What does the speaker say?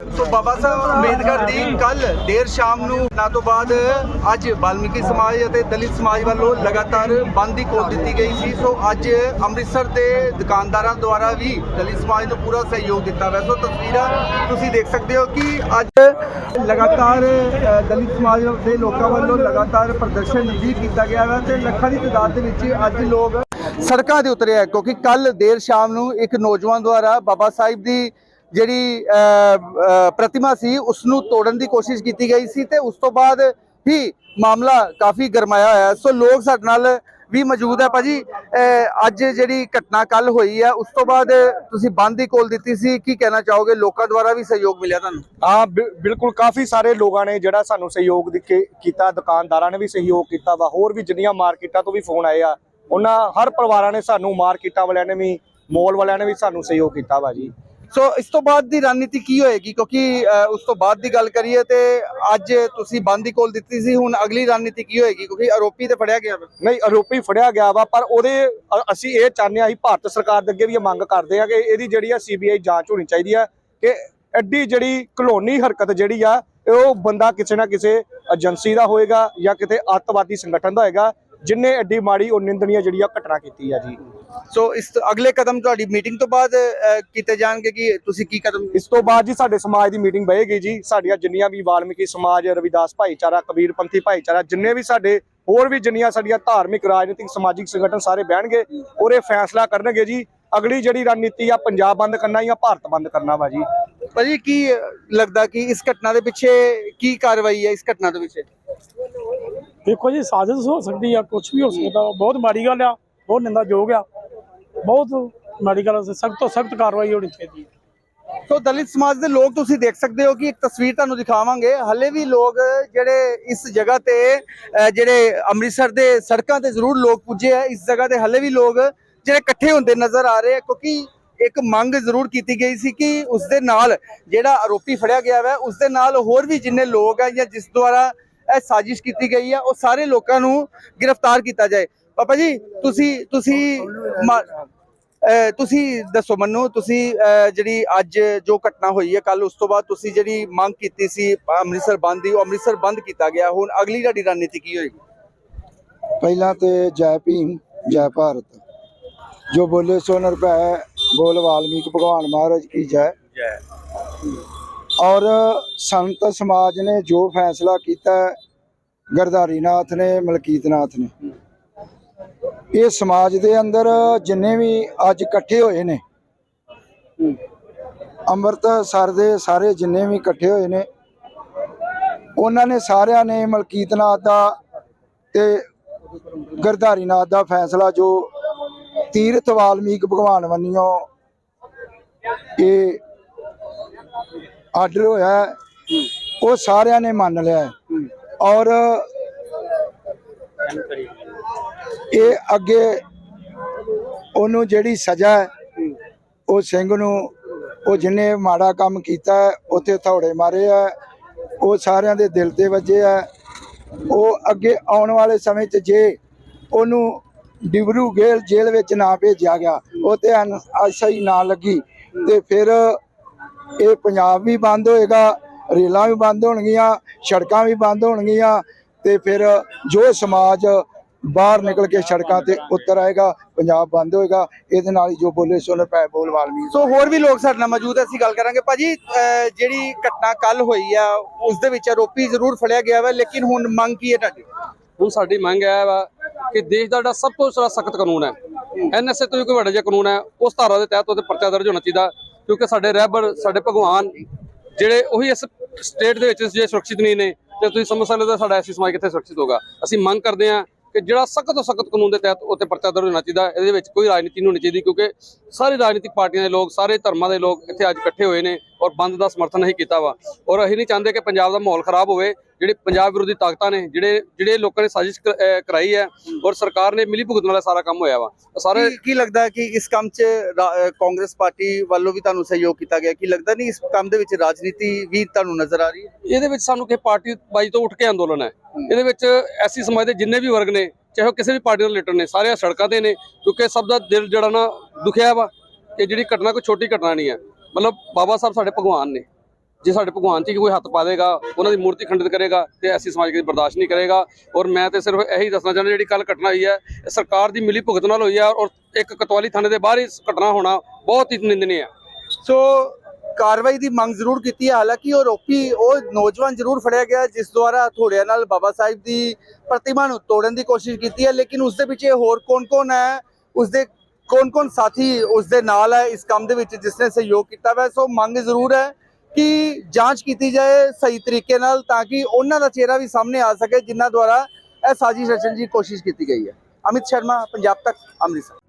ਸੋ ਬਾਬਾ ਸਾਹਿਬ ਅੰਬੇਦਕਰ ਦੀ ਕੱਲ ਦੇਰ ਸ਼ਾਮ ਨੂੰ ਨਾ ਤੋਂ ਬਾਅਦ ਅੱਜ ਵਾਲਮੀਕੀ ਸਮਾਜ ਅਤੇ ਦਲਿਤ ਸਮਾਜ ਵੱਲੋਂ ਲਗਾਤਾਰ ਬੰਦ ਦੀ ਕੋਲ ਦਿੱਤੀ ਗਈ ਸੀ। ਸੋ ਅੱਜ ਅੰਮ੍ਰਿਤਸਰ ਦੇ ਦੁਕਾਨਦਾਰਾਂ ਦੁਆਰਾ ਵੀ ਦਲਿਤ ਸਮਾਜ ਨੂੰ ਪੂਰਾ ਸਹਿਯੋਗ ਦਿੱਤਾ ਵੈ ਸੋ ਤਸਵੀਰਾਂ ਤੁਸੀਂ ਦੇਖ ਸਕਦੇ ਹੋ ਕਿ ਅੱਜ ਲਗਾਤਾਰ ਦਲਿਤ ਸਮਾਜ ਦੇ ਲੋਕਾਂ ਵੱਲੋਂ ਲਗਾਤਾਰ ਪ੍ਰਦਰਸ਼ਨ ਵੀ ਕੀਤਾ ਗਿਆ ਹੈ ਤੇ ਲੱਖਾਂ ਦੀ ਤਾਦਾਦ ਦੇ ਵਿੱਚ ਅੱਜ ਲੋਕ ਸੜਕਾਂ ਦੇ ਉਤਰੇ ਹੈ। ਕਿਉਂਕਿ ਕੱਲ ਦੇਰ ਸ਼ਾਮ ਨੂੰ ਇੱਕ ਨੌਜਵਾਨ ਦੁਆਰਾ ਬਾਬਾ ਸਾਹਿਬ ਦੀ ਜਿਹੜੀ ਅ, ਪ੍ਰਤਿਮਾ ਸੀ ਉਸ ਨੂੰ ਤੋੜਨ ਦੀ ਕੋਸ਼ਿਸ਼ ਕੀਤੀ ਗਈ ਸੀ ਤੇ ਉਸ ਤੋਂ ਬਾਅਦ ਹੀ ਮਾਮਲਾ ਕਾਫੀ ਗਰਮਾਇਆ ਹੋਇਆ ਸੋ ਲੋਕ ਸਾਡੇ ਨਾਲ ਵੀ ਮੌਜੂਦ ਹੈ ਭਾਜੀ। ਅੱਜ ਜਿਹੜੀ ਘਟਨਾ ਕੱਲ ਹੋਈ ਹੈ ਉਸ ਤੋਂ ਬਾਅਦ ਤੁਸੀਂ ਬੰਦ ਦੀ ਕੋਲ ਦਿੱਤੀ ਸੀ। ਕੀ ਕਹਿਣਾ ਚਾਹੋਗੇ? ਲੋਕਾਂ ਦੁਆਰਾ ਵੀ ਸਹਿਯੋਗ ਮਿਲਿਆ ਤੁਹਾਨੂੰ? ਹਾਂ ਬਿ- ਬਿਲਕੁਲ ਕਾਫੀ ਸਾਰੇ ਲੋਕਾਂ ਨੇ ਜਿਹੜਾ ਸਾਨੂੰ ਸਹਿਯੋਗ ਦੇ ਕੀਤਾ ਦੁਕਾਨਦਾਰਾਂ ਨੇ ਵੀ ਸਹਿਯੋਗ ਕੀਤਾ ਵਾ। ਹੋਰ ਵੀ ਜਿੰਨੀਆਂ ਮਾਰਕੀਟਾਂ ਤੋਂ ਵੀ ਫੋਨ ਆਏ ਆ ਉਹਨਾਂ ਹਰ ਪਰਿਵਾਰਾਂ ਨੇ ਸਾਨੂੰ ਮਾਰਕੀਟਾਂ ਵਾਲਿਆਂ ਨੇ ਵੀ ਮੋਲ ਵਾਲਿਆਂ ਨੇ ਵੀ ਸਾਨੂੰ ਸਹਿਯੋਗ ਕੀਤਾ ਵਾ ਜੀ। ਸੋ ਇਸ ਤੋਂ ਬਾਅਦ ਦੀ ਰਣਨੀਤੀ ਕੀ ਹੋਏਗੀ? ਕਿਉਂਕਿ ਉਸ ਤੋਂ ਬਾਅਦ ਦੀ ਗੱਲ ਕਰੀਏ ਤੇ ਅੱਜ ਤੁਸੀਂ ਬੰਦ ਕੋਲ ਦਿੱਤੀ ਸੀ, ਹੁਣ ਅਗਲੀ ਰਣਨੀਤੀ ਕੀ ਹੋਏਗੀ? ਕਿਉਂਕਿ ਆਰੋਪੀ ਤੇ ਫੜਿਆ ਗਿਆ ਵਾ। ਨਹੀਂ, ਆਰੋਪੀ ਫੜਿਆ ਗਿਆ ਵਾ, ਪਰ ਉਹਦੇ ਅਸੀਂ ਇਹ ਚਾਹੁੰਦੇ ਹਾਂ, ਅਸੀਂ ਭਾਰਤ ਸਰਕਾਰ ਦੇ ਅੱਗੇ ਵੀ ਇਹ ਮੰਗ ਕਰਦੇ ਆ ਕਿ ਇਹਦੀ ਜਿਹੜੀ ਆ ਸੀਬੀਆਈ ਜਾਂਚ ਹੋਣੀ ਚਾਹੀਦੀ ਆ, ਕਿ ਐਡੀ ਜਿਹੜੀ ਕਲੋਨੀ ਹਰਕਤ ਜਿਹੜੀ ਆ, ਉਹ ਬੰਦਾ ਕਿਸੇ ਨਾ ਕਿਸੇ ਏਜੰਸੀ ਦਾ ਹੋਏਗਾ ਜਾਂ ਕਿਤੇ ਅੱਤਵਾਦੀ ਸੰਗਠਨ ਦਾ ਹੋਏਗਾ ਜਿਨੇ ਐਡੀ ਮਾੜੀ ਉਹ ਨਿੰਦਨੀय ਜਿਹੜੀ ਆ ਘਟਨਾ ਕੀਤੀ ਆ ਜੀ। ਸੋ ਇਸ ਤੋਂ ਅਗਲੇ ਕਦਮ ਤੁਹਾਡੀ ਮੀਟਿੰਗ ਤੋਂ ਬਾਅਦ ਅ, ਕੀਤੇ ਜਾਣਗੇ ਕਿ ਤੁਸੀਂ ਕੀ ਕਦਮ ਇਸ ਤੋਂ ਬਾਅਦ ਜੀ ਸਾਡੇ ਸਮਾਜ ਦੀ ਮੀਟਿੰਗ ਬਹੇਗੀ ਜੀ। ਸਾਡੀਆਂ ਜਿੰਨੀਆਂ ਵੀ ਵਾਲਮੀਕੀ ਸਮਾਜ ਰਵਿਦਾਸ ਭਾਈਚਾਰਾ ਕਬੀਰਪੰਥੀ ਭਾਈਚਾਰਾ ਜਿੰਨੇ ਵੀ ਸਾਡੇ ਹੋਰ ਵੀ ਜਿੰਨੀਆਂ ਸਾਡੀਆਂ ਧਾਰਮਿਕ ਰਾਜਨੀਤਿਕ ਸਮਾਜਿਕ ਸੰਗਠਨ ਸਾਰੇ ਬਹਿਣਗੇ ਔਰ ਇਹ ਫੈਸਲਾ ਕਰਨਗੇ ਜੀ। ਅਗਲੀ ਜਿਹੜੀ ਰਣਨੀਤੀ ਆ ਪੰਜਾਬ ਬੰਦ ਕਰਨਾ ਜਾਂ ਭਾਰਤ ਬੰਦ ਕਰਨਾ ਵਾ ਜੀ। ਭਾਜੀ ਕੀ ਲੱਗਦਾ ਕਿ ਇਸ ਘਟਨਾ ਦੇ ਪਿੱਛੇ ਕੀ ਕਾਰਵਾਈ ਹੈ ਇਸ ਘਟਨਾ ਦੇ ਪਿੱਛੇ? ਦੇਖੋ ਜੀ, ਸਾਜ਼ਿਸ਼ ਹੋ ਸਕਦੀ ਆ ਕੁਝ ਵੀ ਹੋ ਸਕਦਾ, ਬਹੁਤ ਮਾੜੀ ਗੱਲ ਆ, ਬਹੁਤ ਨਿੰਦਾਯੋਗ ਆ। ਬਹੁਤ ਮਾੜੀ ਗੱਲ ਸਖਤ ਤੋਂ ਸਖਤ ਕਾਰਵਾਈ ਹੋਣੀ ਚਾਹੀਦੀ ਹੈ ਸੋ ਦਲਿਤ ਸਮਾਜ ਦੇ ਲੋਕ ਤੁਸੀਂ ਦੇਖ ਸਕਦੇ ਹੋ ਕਿ ਇੱਕ ਤਸਵੀਰ ਤੁਹਾਨੂੰ ਦਿਖਾਵਾਂਗੇ। ਹਲੇ ਵੀ ਲੋਕ ਜਿਹੜੇ ਇਸ ਜਗ੍ਹਾ ਤੇ ਜਿਹੜੇ ਅੰਮ੍ਰਿਤਸਰ ਦੇ ਸੜਕਾਂ ਤੇ ਜ਼ਰੂਰ ਲੋਕ ਪੁੱਜੇ ਆ। ਇਸ ਜਗ੍ਹਾ ਤੇ ਹਲੇ ਵੀ ਲੋਕ ਜਿਹੜੇ ਇਕੱਠੇ ਹੁੰਦੇ ਨਜ਼ਰ ਆ ਰਹੇ ਆ, ਕਿਉਂਕਿ ਇੱਕ ਮੰਗ ਜ਼ਰੂਰ ਕੀਤੀ ਗਈ ਸੀ ਕਿ ਉਸ ਦੇ ਨਾਲ ਜਿਹੜਾ ਆਰੋਪੀ ਫੜਿਆ ਗਿਆ ਹੈ ਉਸ ਦੇ ਨਾਲ ਹੋਰ ਵੀ ਜਿੰਨੇ ਲੋਕ ਆ ਜਾਂ ਜਿਸ ਦੁਆਰਾ ਇਹ ਸਾਜ਼ਿਸ਼ ਕੀਤੀ ਗਈ ਆ ਉਹ ਸਾਰੇ ਲੋਕਾਂ ਨੂੰ ਗ੍ਰਿਫਤਾਰ ਕੀਤਾ ਜਾਏ। ਪਾਪਾ ਜੀ ਤੁਸੀਂ ਤੁਸੀਂ ਤੁਸੀਂ ਦੱਸੋ ਮੈਨੂੰ ਤੁਸੀਂ ਜਿਹੜੀ ਅੱਜ ਜੋ ਘਟਨਾ ਹੋਈ ਹੈ ਕੱਲ ਉਸ ਤੋਂ ਬਾਅਦ ਤੁਸੀਂ ਜਿਹੜੀ ਮੰਗ ਕੀਤੀ ਸੀ ਅੰਮ੍ਰਿਤਸਰ ਬੰਦ ਦੀ ਉਹ ਅੰਮ੍ਰਿਤਸਰ ਬੰਦ ਕੀਤਾ ਗਿਆ। ਹੁਣ ਅਗਲੀ ਤੁਹਾਡੀ ਰਣਨੀਤੀ ਕੀ ਹੋਏਗੀ? ਪਹਿਲਾਂ ਤੇ ਜੈ ਭੀਮ ਜੈ ਭਾਰਤ। ਜੋ ਬੋਲੇ ਸੋ ਨਿਰਭੈ ਬੋਲ ਵਾਲਮੀਕ ਭਗਵਾਨ ਮਹਾਰਾਜ ਕੀ ਜੈ। ਜੈ। ਔਰ ਸੰਤ ਸਮਾਜ ਨੇ ਜੋ ਫੈਸਲਾ ਕੀਤਾ ਹੈ, ਨਾਥ ਨੇ ਮਲਕੀਤ ਨਾਥ ਨੇ। ਇਹ ਸਮਾਜ ਦੇ ਅੰਦਰ ਜਿੰਨੇ ਵੀ ਅੱਜ ਇਕੱਠੇ ਹੋਏ ਨੇ ਅੰਮ੍ਰਿਤਸਰ ਦੇ ਸਾਰੇ ਜਿੰਨੇ ਵੀ ਇਕੱਠੇ ਹੋਏ ਨੇ ਉਹਨਾਂ ਨੇ ਸਾਰਿਆਂ ਨੇ ਮਲਕੀਤ ਨਾਥ ਦਾ ਤੇ ਗਰਧਾਰੀ ਨਾਥ ਦਾ ਫੈਸਲਾ ਜੋ ਤੀਰਥ ਵਾਲਮੀਕ ਭਗਵਾਨ ਵੰਨਿਓ ਇਹ ਆਰਡਰ ਹੋਇਆ ਉਹ ਸਾਰਿਆਂ ਨੇ ਮੰਨ ਲਿਆ ਔਰ ਇਹ ਅੱਗੇ ਉਹਨੂੰ ਜਿਹੜੀ ਸਜ਼ਾ ਹੈ ਉਹ ਸਿੰਘ ਨੂੰ ਉਹ ਜਿਨੇ ਮਾੜਾ ਕੰਮ ਕੀਤਾ ਹੈ, ਉੱਥੇ ਥੋੜੇ ਮਾਰੇ ਆ ਉਹ ਸਾਰਿਆਂ ਦੇ ਦਿਲ ਤੇ ਵੱਜੇ ਆ ਉਹ ਅੱਗੇ ਆਉਣ ਵਾਲੇ ਸਮੇਂ 'ਚ ਜੇ ਉਹਨੂੰ ਡਿਬਰੂ ਗੇਲ ਜੇਲ੍ਹ ਵਿੱਚ ਨਾ ਭੇਜਿਆ ਗਿਆ ਉਹ ਤੇ ਆਸ਼ਾ ਹੀ ਨਾ ਲੱਗੀ ਤੇ ਫਿਰ ਇਹ ਪੰਜਾਬ ਵੀ ਬੰਦ ਹੋਏਗਾ ਰੇਲਾਂ ਵੀ ਬੰਦ ਹੋਣਗੀਆਂ ਸੜਕਾਂ ਵੀ ਬੰਦ ਹੋਣਗੀਆਂ ਤੇ ਫਿਰ ਜੋ ਸਮਾਜ ਬਾਹਰ ਨਿਕਲ ਕੇ ਸੜਕਾਂ ਤੇ ਉਤਰ ਆਏਗਾ ਪੰਜਾਬ ਬੰਦ ਹੋਏਗਾ ਇਹਦੇ ਨਾਲ ਹੀ ਜੋ ਬੋਲੇ ਸੋ ਪੈ ਬੋਲ ਵਾਲਮੀਕ ਸੋ ਹੋਰ ਵੀ ਲੋਕ ਸਾਡੇ ਨਾਲ ਮੌਜੂਦ ਹੈ ਅਸੀਂ ਗੱਲ ਕਰਾਂਗੇ। ਭਾਜੀ ਅਹ ਜਿਹੜੀ ਘਟਨਾ ਕੱਲ ਹੋਈ ਆ ਉਸ ਦੇ ਵਿੱਚ ਆਰੋਪੀ ਜ਼ਰੂਰ ਫੜਿਆ ਗਿਆ ਵਾ ਲੇਕਿਨ ਹੁਣ ਮੰਗ ਕੀ ਹੈ ਤੁਹਾਡੀ? ਹੁਣ ਸਾਡੀ ਮੰਗ ਹੈ ਵਾ ਕਿ ਦੇਸ਼ ਦਾ ਜਿਹੜਾ ਸਭ ਤੋਂ ਸਾਰਾ ਸਖਤ ਕਾਨੂੰਨ ਹੈ ਐਨਐਸਏ ਤੋਂ ਵੀ ਕੋਈ ਵੱਡਾ ਜਿਹਾ ਕਾਨੂੰਨ ਹੈ ਉਸ ਧਾਰਾ ਦੇ ਤਹਿਤ ਉਹਦੇ ਪਰਚਾ ਦਰਜ ਹੋਣਾ ਚਾਹੀਦਾ। ਕਿਉਂਕਿ ਸਾਡੇ ਰਹਿਬਰ, ਸਾਡੇ ਭਗਵਾਨ ਜਿਹੜੇ ਉਹੀ ਇਸ ਸਟੇਟ ਦੇ ਵਿੱਚ ਜੇ ਸੁਰੱਖਿਅਤ ਨਹੀਂ ਨੇ, ਤੇ ਤੁਸੀਂ ਸਮਝ ਸਕਦੇ ਹੋ ਸਾਡਾ ਐਸੀ ਸਮਾਜ ਕਿੱਥੇ ਸੁਰੱਖਿਅਤ ਹੋਗਾ ਅਸੀਂ ਮੰਗ ਕਰਦੇ ਹਾਂ ਕਿ ਜਿਹੜਾ ਸਖਤ ਤੋਂ ਸਖਤ ਕਾਨੂੰਨ ਦੇ ਤਹਿਤ ਉੱਤੇ ਪਰਚਾ ਦਰਜ ਹੋਣਾ ਚਾਹੀਦਾ, ਇਹਦੇ ਵਿੱਚ ਕੋਈ ਰਾਜਨੀਤੀ ਨਹੀਂ ਹੋਣੀ ਚਾਹੀਦੀ, ਕਿਉਂਕਿ ਸਾਰੀ ਰਾਜਨੀਤਿਕ ਪਾਰਟੀਆਂ ਦੇ ਲੋਕ, ਸਾਰੇ ਧਰਮਾਂ ਦੇ ਲੋਕ ਇੱਥੇ ਅੱਜ ਇਕੱਠੇ ਹੋਏ ਨੇ ਔਰ ਬੰਦ ਦਾ ਸਮਰਥਨ ਨਹੀਂ ਕੀਤਾ ਵਾ। ਔਰ ਅਸੀਂ ਨਹੀਂ ਚਾਹੁੰਦੇ ਕਿ ਪੰਜਾਬ ਦਾ ਮਾਹੌਲ ਖਰਾਬ ਹੋਵੇ ਜਿਹੜੇ ਪੰਜਾਬ ਵਿਰੋਧੀ ਤਾਕਤਾਂ ਨੇ ਜਿਹੜੇ ਜਿਹੜੇ ਲੋਕਾਂ ਨੇ ਸਾਜ਼ਿਸ਼ ਕ- ਕਰਾਈ ਹੈ ਔਰ ਸਰਕਾਰ ਨੇ ਮਿਲੀ ਭੁਗਤਣ ਵਾਲਾ ਸਾਰਾ ਕੰਮ ਹੋਇਆ ਵਾ। ਸਾਰੇ ਕੀ ਕੀ ਲੱਗਦਾ ਕਿ ਇਸ ਕੰਮ 'ਚ ਕਾਂਗਰਸ ਪਾਰਟੀ ਵੱਲੋਂ ਵੀ ਤੁਹਾਨੂੰ ਸਹਿਯੋਗ ਕੀਤਾ ਗਿਆ? ਕੀ ਲੱਗਦਾ ਨਹੀਂ ਇਸ ਕੰਮ ਦੇ ਵਿੱਚ ਰਾਜਨੀਤੀ ਵੀ ਤੁਹਾਨੂੰ ਨਜ਼ਰ ਆ ਰਹੀ ਹੈ? ਇਹਦੇ ਵਿੱਚ ਸਾਨੂੰ ਕਿਸੇ ਪਾਰਟੀ ਬਾਈ ਤੋਂ ਉੱਠ ਕੇ ਅੰਦੋਲਨ ਹੈ। ਇਹਦੇ ਵਿੱਚ ਐਸੀ ਸਮਾਜ ਦੇ ਜਿੰਨੇ ਵੀ ਵਰਗ ਨੇ ਚਾਹੇ ਕਿਸੇ ਵੀ ਪਾਰਟੀ ਨਾਲ ਰਿਲੇਟਡ ਨੇ ਸਾਰੇ ਸੜਕਾਂ ਤੇ ਨੇ ਕਿਉਂਕਿ ਸਭ ਦਾ ਦਿਲ ਜਿਹੜਾ ਨਾ ਦੁਖਿਆ ਵਾ ਕਿ ਜਿਹੜੀ ਘਟਨਾ ਕੋਈ ਛੋਟੀ ਘਟਨਾ ਨਹੀਂ ਹੈ। ਮਤਲਬ ਬਾਬਾ ਸਾਹਿਬ ਸਾਡੇ ਭਗਵਾਨ ਨੇ। ਜੇ ਸਾਡੇ ਭਗਵਾਨ 'ਚ ਕੋਈ ਹੱਥ ਪਾ ਦੇਗਾ ਉਹਨਾਂ ਦੀ ਮੂਰਤੀ ਖੰਡਿਤ ਕਰੇਗਾ ਤੇ ਐਸੀ ਸਮਾਜ ਕਦੇ ਬਰਦਾਸ਼ਤ ਨਹੀਂ ਕਰੇਗਾ। ਔਰ ਮੈਂ ਤੇ ਸਿਰਫ ਇਹੀ ਦੱਸਣਾ ਚਾਹੁੰਦਾ, ਜਿਹੜੀ ਕੱਲ ਘਟਨਾ ਹੋਈ ਹੈ, ਇਹ ਸਰਕਾਰ ਦੀ ਮਿਲੀ ਭੁਗਤ ਨਾਲ ਹੋਈ ਹੈ ਔਰ ਇੱਕ ਕਤਵਾਲੀ ਥਾਣੇ ਦੇ ਬਾਹਰ ਹੀ ਘਟਨਾ ਹੋਣਾ ਬਹੁਤ ਹੀ ਨਿੰਦਨੀय ਹੈ ਸੋ ਕਾਰਵਾਈ ਦੀ ਮੰਗ ਜ਼ਰੂਰ ਕੀਤੀ ਹੈ। ਹਾਲਾਂਕਿ ਉਹ ਰੋਪੀ ਉਹ ਨੌਜਵਾਨ ਜ਼ਰੂਰ ਫੜਿਆ ਗਿਆ, ਜਿਸ ਦੁਆਰਾ ਹਥੌੜਿਆਂ ਨਾਲ ਬਾਬਾ ਸਾਹਿਬ ਦੀ ਪ੍ਰਤਿਮਾ ਨੂੰ ਤੋੜਨ ਦੀ ਕੋਸ਼ਿਸ਼ ਕੀਤੀ ਹੈ। ਲੇਕਿਨ ਉਸ ਦੇ ਪਿੱਛੇ ਹੋਰ ਕੌਣ-ਕੌਣ ਹੈ ਉਸ ਦੇ ਕੌਣ-ਕੌਣ ਸਾਥੀ ਉਸ ਦੇ ਨਾਲ ਹੈ ਇਸ ਕੰਮ ਦੇ ਵਿੱਚ, ਜਿਸ ਨੇ ਸਹਿਯੋਗ ਕੀਤਾ ਵੈ। ਸੋ ਮੰਗ ਜ਼ਰੂਰ ਹੈ ਕਿ ਜਾਂਚ ਕੀਤੀ ਜਾਏ ਸਹੀ ਤਰੀਕੇ ਨਾਲ ਤਾਂ ਕਿ ਉਹਨਾਂ ਦਾ ਚਿਹਰਾ ਵੀ ਸਾਹਮਣੇ ਆ ਸਕੇ, ਜਿਨ੍ਹਾਂ ਦੁਆਰਾ ਇਹ ਸਾਜ਼ਿਸ਼ ਰਚਣ ਦੀ ਕੋਸ਼ਿਸ਼ ਕੀਤੀ ਗਈ ਹੈ। ਅਮਿਤ ਸ਼ਰਮਾ, ਪੰਜਾਬ ਤੱਕ, ਅੰਮ੍ਰਿਤਸਰ।